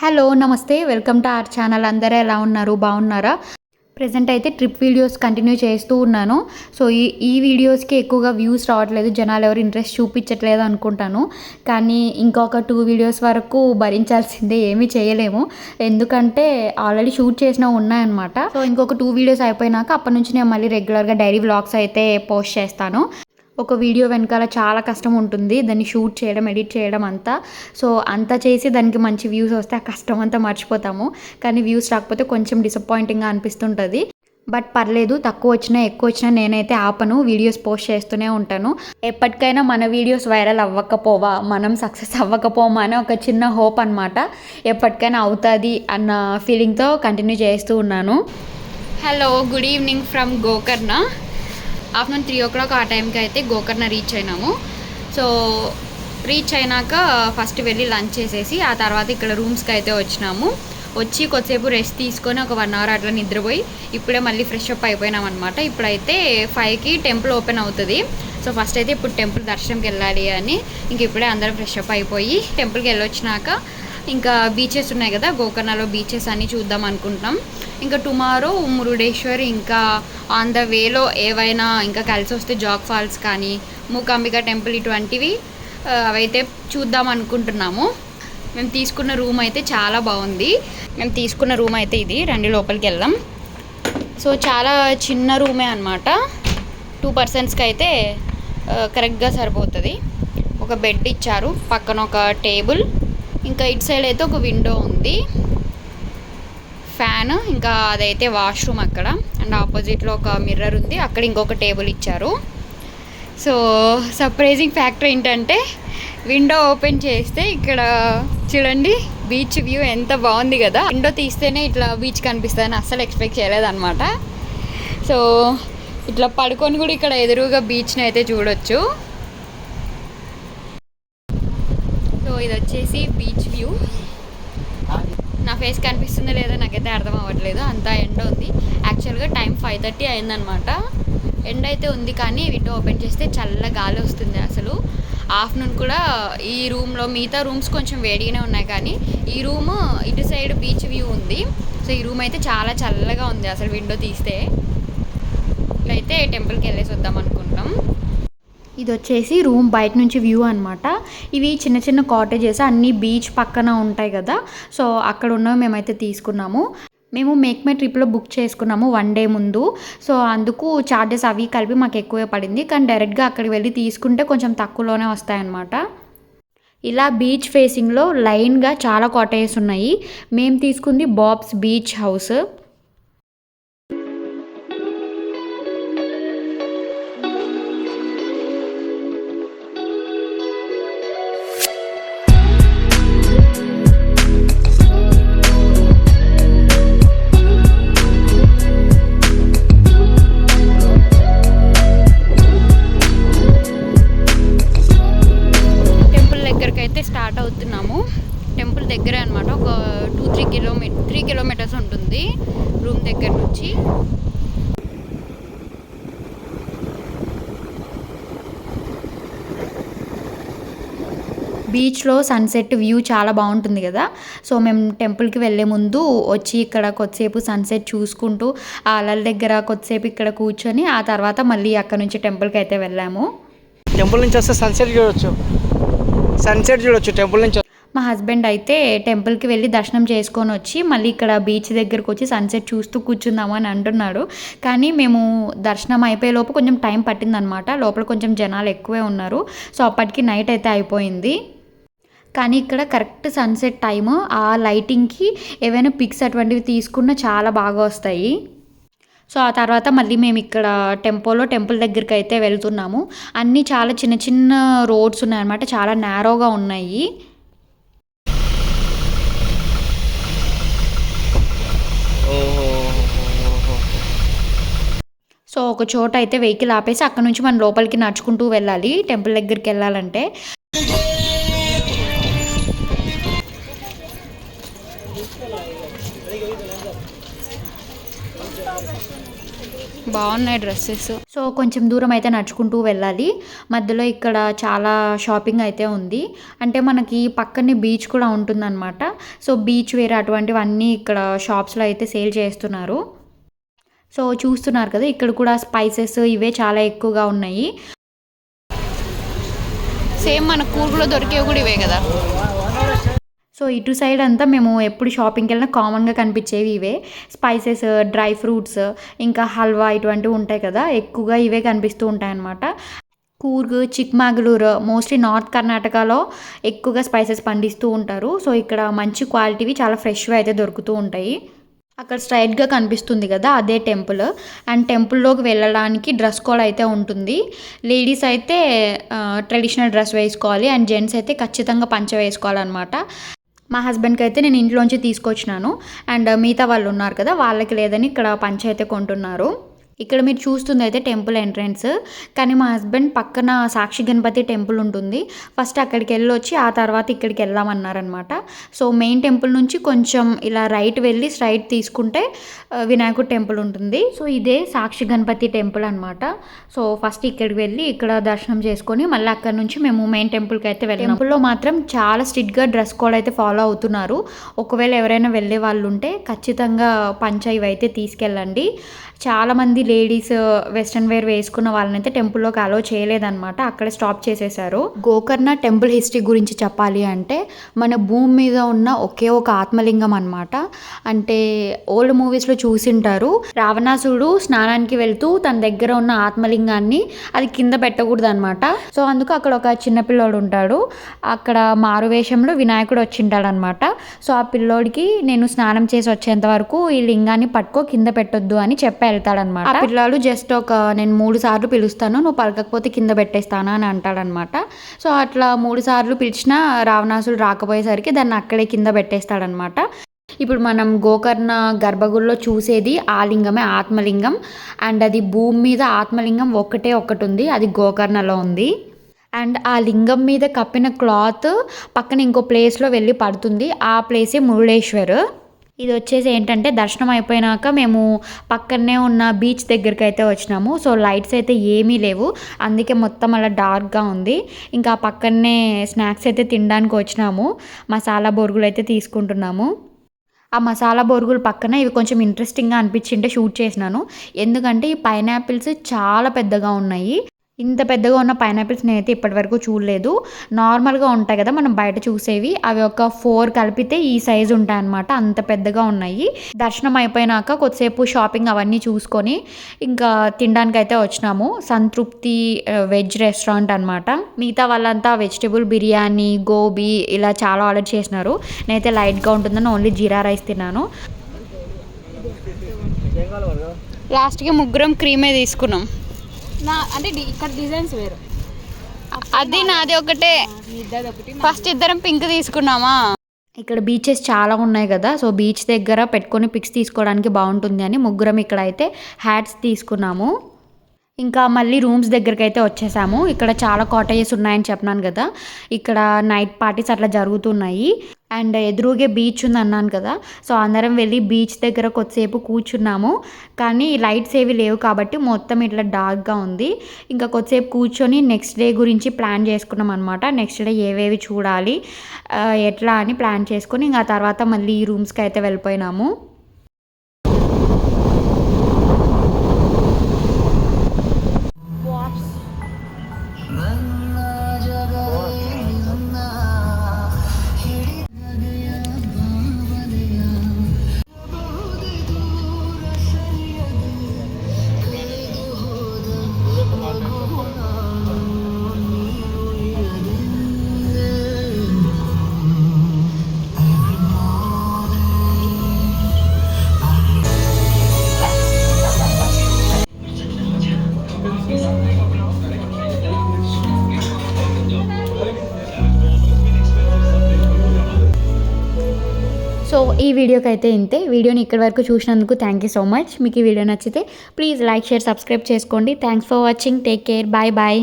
Hello నమస్తే. Welcome to our channel. అందరూ ఎలా ఉన్నారు? బాగున్నారా? ప్రజెంట్ అయితే ట్రిప్ వీడియోస్ కంటిన్యూ చేస్తూ ఉన్నాను. సో ఈ ఈ వీడియోస్కి ఎక్కువగా వ్యూస్ రావట్లేదు. జనాలు ఎవరు ఇంట్రెస్ట్ చూపించట్లేదు అనుకుంటాను. కానీ ఇంకొక టూ వీడియోస్ వరకు భరించాల్సిందే. ఏమీ చేయలేము. ఎందుకంటే ఆల్రెడీ షూట్ చేసినవి ఉన్నాయన్నమాట. సో ఇంకొక టూ వీడియోస్ అయిపోయినాక అప్పటి నుంచి నేను మళ్ళీ రెగ్యులర్గా డైరీ వ్లాగ్స్ అయితే పోస్ట్ చేస్తాను. ఒక వీడియో వెనకాల చాలా కష్టం ఉంటుంది. దాన్ని షూట్ చేయడం ఎడిట్ చేయడం అంతా. సో అంతా చేసి దానికి మంచి వ్యూస్ వస్తే ఆ కష్టం అంతా మర్చిపోతాము. కానీ వ్యూస్ రాకపోతే కొంచెం డిసప్పాయింటింగ్గా అనిపిస్తుంటుంది. బట్ పర్లేదు తక్కువ వచ్చినా ఎక్కువ వచ్చినా నేనైతే ఆపను. వీడియోస్ పోస్ట్ చేస్తూనే ఉంటాను. ఎప్పటికైనా మన వీడియోస్ వైరల్ అవ్వకపోవా? మనం సక్సెస్ అవ్వకపోమా? అని ఒక చిన్న హోప్ అనమాట ఎప్పటికైనా అవుతుంది అన్న ఫీలింగ్తో కంటిన్యూ చేస్తూ ఉన్నాను. Hello good evening from Gokarna. Afternoon three o'clock ఆ టైంకి అయితే గోకర్ణ రీచ్ అయినాము. సో రీచ్ అయినాక ఫస్ట్ వెళ్ళి లంచ్ చేసేసి ఆ తర్వాత ఇక్కడ రూమ్స్కి అయితే వచ్చినాము. వచ్చి కొద్దిసేపు రెస్ట్ తీసుకొని ఒక వన్ అవర్ అట్లా నిద్రపోయి ఇప్పుడే మళ్ళీ ఫ్రెష్ అప్ అయిపోయినాం అనమాట ఇప్పుడైతే ఫైవ్కి టెంపుల్ ఓపెన్ అవుతుంది. సో ఫస్ట్ అయితే ఇప్పుడు టెంపుల్ దర్శనంకి వెళ్ళాలి అని ఇంక ఇప్పుడే అందరం ఫ్రెష్ అప్ అయిపోయి టెంపుల్కి వెళ్ళొచ్చినాక ఇంకా బీచెస్ ఉన్నాయి కదా గోకర్ణలో బీచెస్ అన్నీ చూద్దాం అనుకుంటున్నాం. ఇంకా టుమారో మురుడేశ్వర్ ఇంకా ఆన్ ద వేలో ఏవైనా ఇంకా కలిసి వస్తే జాగ్ ఫాల్స్ కానీ మూకాంబిక టెంపుల్ ఇటువంటివి అవైతే చూద్దాం అనుకుంటున్నాము. మేము తీసుకున్న రూమ్ అయితే చాలా బాగుంది. మేము తీసుకున్న రూమ్ అయితే ఇది రండి లోపలికి వెళ్దాం. సో చాలా చిన్న రూమే అనమాట టూ పర్సన్స్కి అయితే కరెక్ట్గా సరిపోతుంది. ఒక బెడ్ ఇచ్చారు పక్కన ఒక టేబుల్ ఇంకా ఇటు సైడ్ అయితే ఒక విండో ఉంది. ఫ్యాన్ ఇంకా అదైతే వాష్రూమ్ అక్కడ. అండ్ ఆపోజిట్లో ఒక మిర్రర్ ఉంది. అక్కడ ఇంకొక టేబుల్ ఇచ్చారు. సో సర్ప్రైజింగ్ ఫ్యాక్టర్ ఏంటంటే విండో ఓపెన్ చేస్తే ఇక్కడ చూడండి బీచ్ వ్యూ ఎంత బాగుంది కదా. విండో తీస్తేనే ఇట్లా బీచ్ కనిపిస్తుందని అస్సలు ఎక్స్పెక్ట్ చేయలేదన్నమాట. సో ఇట్లా పడుకొని కూడా ఇక్కడ ఎదురుగా బీచ్ని అయితే చూడొచ్చు సో ఇది వచ్చేసి బీచ్ వ్యూ నా ఫేస్ కనిపిస్తుందో లేదో నాకైతే అర్థం అవ్వట్లేదు. అంతా ఎండ ఉంది. యాక్చువల్గా టైం ఫైవ్ థర్టీ అయిందనమాట ఎండ అయితే ఉంది కానీ విండో ఓపెన్ చేస్తే చల్ల గాలి వస్తుంది అసలు. ఆఫ్టర్నూన్ కూడా ఈ రూమ్లో మిగతా రూమ్స్ కొంచెం వేడిగానే ఉన్నాయి కానీ ఈ రూమ్ ఇటు సైడ్ బీచ్ వ్యూ ఉంది. సో ఈ రూమ్ అయితే చాలా చల్లగా ఉంది అసలు విండో తీస్తే. ఇట్లయితే టెంపుల్కి వెళ్ళేసి వద్దాం అనుకుంటాం ఇది వచ్చేసి రూమ్ బయట నుంచి వ్యూ అనమాట ఇవి చిన్న చిన్న కాటేజెస్ అన్నీ బీచ్ పక్కన ఉంటాయి కదా. సో అక్కడ ఉన్నవి మేమైతే తీసుకున్నాము. మేము మేక్ మై ట్రిప్లో బుక్ చేసుకున్నాము వన్ డే ముందు. సో అందుకు చార్జెస్ అవి కలిపి మాకు ఎక్కువే పడింది. కానీ డైరెక్ట్గా అక్కడికి వెళ్ళి తీసుకుంటే కొంచెం తక్కువలోనే వస్తాయన్నమాట. ఇలా బీచ్ ఫేసింగ్లో లైన్గా చాలా కాటేజెస్ ఉన్నాయి. మేము తీసుకుంది బాబ్స్ బీచ్ హౌస్. బీచ్లో సన్సెట్ వ్యూ చాలా బాగుంటుంది కదా. సో మేము టెంపుల్కి వెళ్ళే ముందు వచ్చి ఇక్కడ కొద్దిసేపు సన్సెట్ చూసుకుంటూ ఆ అలల దగ్గర కొద్దిసేపు ఇక్కడ కూర్చొని ఆ తర్వాత మళ్ళీ అక్కడ నుంచి టెంపుల్కి అయితే వెళ్ళాము. టెంపుల్ నుంచి వస్తే సన్సెట్ చూడొచ్చు. సన్సెట్ చూడొచ్చు టెంపుల్ నుంచి మా హస్బెండ్ అయితే టెంపుల్కి వెళ్ళి దర్శనం చేసుకొని వచ్చి మళ్ళీ ఇక్కడ బీచ్ దగ్గరకు వచ్చి సన్సెట్ చూస్తూ కూర్చుందాము అని అంటున్నాడు. కానీ మేము దర్శనం అయిపోయే లోపు కొంచెం టైం పట్టిందనమాట. లోపల కొంచెం జనాలు ఎక్కువే ఉన్నారు. సో అప్పటికి నైట్ అయితే అయిపోయింది. కానీ ఇక్కడ కరెక్ట్ సన్సెట్ టైము. ఆ లైటింగ్కి ఏవైనా పిక్స్ అటువంటివి తీసుకున్న చాలా బాగా వస్తాయి. సో ఆ తర్వాత మళ్ళీ మేము ఇక్కడ టెంపోలో టెంపుల్ దగ్గరికి అయితే వెళ్తున్నాము. అన్నీ చాలా చిన్న చిన్న రోడ్స్ ఉన్నాయన్నమాట. చాలా నేరోగా ఉన్నాయి. సో ఒక చోట అయితే వెహికల్ ఆపేసి అక్కడ నుంచి మనం లోపలికి నడుచుకుంటూ వెళ్ళాలి. టెంపుల్ దగ్గరికి వెళ్ళాలంటే. బాగున్నాయి డ్రెస్సెస్. సో కొంచెం దూరం అయితే నడుచుకుంటూ వెళ్ళాలి. మధ్యలో ఇక్కడ చాలా షాపింగ్ అయితే ఉంది. అంటే మనకి పక్కనే బీచ్ కూడా ఉంటుందన్నమాట. సో బీచ్ వేర్ అటువంటివన్నీ ఇక్కడ షాప్స్లో అయితే సేల్ చేస్తున్నారు. సో చూస్తున్నారు కదా ఇక్కడ కూడా స్పైసెస్ ఇవే చాలా ఎక్కువగా ఉన్నాయి. సేమ్ మన కూర్గులో దొరికేవి కూడా ఇవే కదా. సో ఇటు సైడ్ అంతా మేము ఎప్పుడు షాపింగ్కి వెళ్ళినా కామన్గా కనిపించేవి ఇవే. స్పైసెస్ డ్రై ఫ్రూట్స్ ఇంకా హల్వా ఇటువంటివి ఉంటాయి కదా ఎక్కువగా ఇవే కనిపిస్తూ ఉంటాయన్నమాట. కూర్గ్ చిక్మాగళూరు మోస్ట్లీ నార్త్ కర్ణాటకలో ఎక్కువగా స్పైసెస్ పండిస్తూ ఉంటారు. సో ఇక్కడ మంచి క్వాలిటీవి చాలా ఫ్రెష్గా అయితే దొరుకుతూ ఉంటాయి. అక్కడ స్ట్రైట్గా కనిపిస్తుంది కదా అదే టెంపుల్ అండ్ టెంపుల్లోకి వెళ్ళడానికి డ్రెస్ కోడ్ అయితే ఉంటుంది. లేడీస్ అయితే ట్రెడిషనల్ డ్రెస్ వేసుకోవాలి. అండ్ జెంట్స్ అయితే ఖచ్చితంగా పంచ వేసుకోవాలన్నమాట. మా హస్బెండ్కి అయితే నేను ఇంట్లోంచి తీసుకొచ్చినాను. అండ్ మిగతా వాళ్ళు ఉన్నారు కదా వాళ్ళకి లేదని ఇక్కడ పంచ అయితే కొంటున్నారు. ఇక్కడ మీరు చూస్తుంది అయితే టెంపుల్ ఎంట్రన్స్. కానీ మా హస్బెండ్ పక్కన సాక్షి గణపతి టెంపుల్ ఉంటుంది. ఫస్ట్ అక్కడికి వెళ్ళొచ్చి ఆ తర్వాత ఇక్కడికి వెళ్దామన్నారనమాట సో మెయిన్ టెంపుల్ నుంచి కొంచెం ఇలా రైట్ వెళ్ళి స్ట్రైట్ తీసుకుంటే వినాయకుడు టెంపుల్ ఉంటుంది. సో ఇదే సాక్షి గణపతి టెంపుల్ అనమాట సో ఫస్ట్ ఇక్కడికి వెళ్ళి ఇక్కడ దర్శనం చేసుకొని మళ్ళీ అక్కడ నుంచి మేము మెయిన్ టెంపుల్కి అయితే వెళ్ళాం టెంపుల్లో మాత్రం చాలా స్ట్రిక్ట్గా డ్రెస్ కోడ్ అయితే ఫాలో అవుతున్నారు. ఒకవేళ ఎవరైనా వెళ్ళే వాళ్ళు ఉంటే ఖచ్చితంగా పంచ ఇవైతే తీసుకెళ్ళండి. చాలామంది లేడీస్ uh, వెస్ట్రన్ వేర్ వేసుకున్న వాళ్ళనైతే టెంపుల్లోకి అలో చేయలేదన్నమాట. అక్కడ స్టాప్ చేసేసారు. గోకర్ణ టెంపుల్ హిస్టరీ గురించి చెప్పాలి అంటే మన భూమి మీద ఉన్న ఒకే ఒక ఆత్మలింగం అనమాట అంటే ఓల్డ్ మూవీస్లో చూసింటారు. రావణాసుడు స్నానానికి వెళ్తూ తన దగ్గర ఉన్న ఆత్మలింగాన్ని అది కింద పెట్టకూడదు అనమాట సో అందుకు అక్కడ ఒక చిన్న పిల్లోడు ఉంటాడు. అక్కడ మారువేషంలో వినాయకుడు వచ్చింటాడు అనమాట సో ఆ పిల్లోడికి నేను స్నానం చేసి వచ్చేంత వరకు ఈ లింగాన్ని పట్టుకో కింద పెట్టొద్దు అని చెప్పాను వెళ్తాడనమాట పిల్లలు జస్ట్ ఒక నేను మూడు సార్లు పిలుస్తాను నువ్వు పలకకపోతే కింద పెట్టేస్తాను అని అంటాడనమాట. సో అట్లా మూడు సార్లు పిలిచినా రావణాసుడు రాకపోయేసరికి దాన్ని అక్కడే కింద పెట్టేస్తాడనమాట. ఇప్పుడు మనం గోకర్ణ గర్భగుడిలో చూసేది ఆ లింగమే ఆత్మలింగం. అండ్ అది భూమి మీద ఆత్మలింగం ఒక్కటే ఒక్కటి ఉంది అది గోకర్ణలో ఉంది. అండ్ ఆ లింగం మీద కప్పిన క్లాత్ పక్కన ఇంకో ప్లేస్లో వెళ్ళి పడుతుంది ఆ ప్లేసే మురుడేశ్వర్. ఇది వచ్చేసి ఏంటంటే దర్శనం అయిపోయినాక మేము పక్కనే ఉన్న బీచ్ దగ్గరికి అయితే వచ్చినాము. సో లైట్స్ అయితే ఏమీ లేవు. అందుకే మొత్తం అలా డార్క్గా ఉంది. ఇంకా పక్కనే స్నాక్స్ అయితే తినడానికి వచ్చినాము. మసాలా బొరుగులు అయితే తీసుకుంటున్నాము. ఆ మసాలా బొరుగుల పక్కన ఇవి కొంచెం ఇంట్రెస్టింగ్గా అనిపించింటే షూట్ చేసినాను. ఎందుకంటే ఈ పైనాపిల్స్ చాలా పెద్దగా ఉన్నాయి. ఇంత పెద్దగా ఉన్న పైనాపిల్స్ నేనైతే ఇప్పటివరకు చూడలేదు. నార్మల్గా ఉంటాయి కదా మనం బయట చూసేవి. అవి ఒక ఫోర్ కలిపితే ఈ సైజు ఉంటాయి అన్నమాట అంత పెద్దగా ఉన్నాయి. దర్శనం అయిపోయినాక కొద్దిసేపు షాపింగ్ అవన్నీ చూసుకొని ఇంకా తినడానికి అయితే వచ్చినాము. సంతృప్తి వెజ్ రెస్టారెంట్ అనమాట మిగతా వాళ్ళంతా వెజిటేబుల్ బిర్యానీ గోబీ ఇలా చాలా ఆర్డర్ చేసినారు. నేనైతే లైట్గా ఉంటుందని ఓన్లీ జీరా రైస్ తిన్నాను. లాస్ట్కి ముగ్గురం క్రీమే తీసుకున్నాం. నా అంటే డి- ఇక్కడ డిజైన్స్ వేరు. అది నాది ఒకటి. ఫస్ట్ ఇద్దరం పింక్ తీసుకున్నామా? ఇక్కడ బీచెస్ చాలా ఉన్నాయి కదా సో బీచ్ దగ్గర పెట్టుకొని పిక్స్ తీసుకోవడానికి బాగుంటుంది అని ముగ్గురం ఇక్కడ అయితే హ్యాట్స్ తీసుకున్నాము. ఇంకా మళ్ళీ రూమ్స్ దగ్గరికి అయితే వచ్చేసాము. ఇక్కడ చాలా కాటేజెస్ ఉన్నాయని చెప్పినాను కదా ఇక్కడ నైట్ పార్టీస్ అట్లా జరుగుతున్నాయి. అండ్ ఎదురుగే బీచ్ ఉంది అన్నాను కదా. సో అందరం వెళ్ళి బీచ్ దగ్గర కొద్దిసేపు కూర్చున్నాము. కానీ లైట్స్ ఏవి లేవు కాబట్టి మొత్తం ఇట్లా డార్క్గా ఉంది. ఇంకా కొద్దిసేపు కూర్చొని నెక్స్ట్ డే గురించి ప్లాన్ చేసుకున్నాం అనమాట నెక్స్ట్ డే ఏవేవి చూడాలి ఎట్లా అని ప్లాన్ చేసుకొని ఇంకా తర్వాత మళ్ళీ ఈ రూమ్స్కి అయితే వెళ్ళిపోయినాము. సో ఈ వీడియోకి అయితే ఇంతే. వీడియోని ఇక్కడి వరకు చూసినందుకు థ్యాంక్ యూ సో మచ్ మీకు ఈ వీడియో నచ్చితే ప్లీజ్ లైక్ షేర్ సబ్స్క్రైబ్ చేసుకోండి. Thanks for watching take care bye bye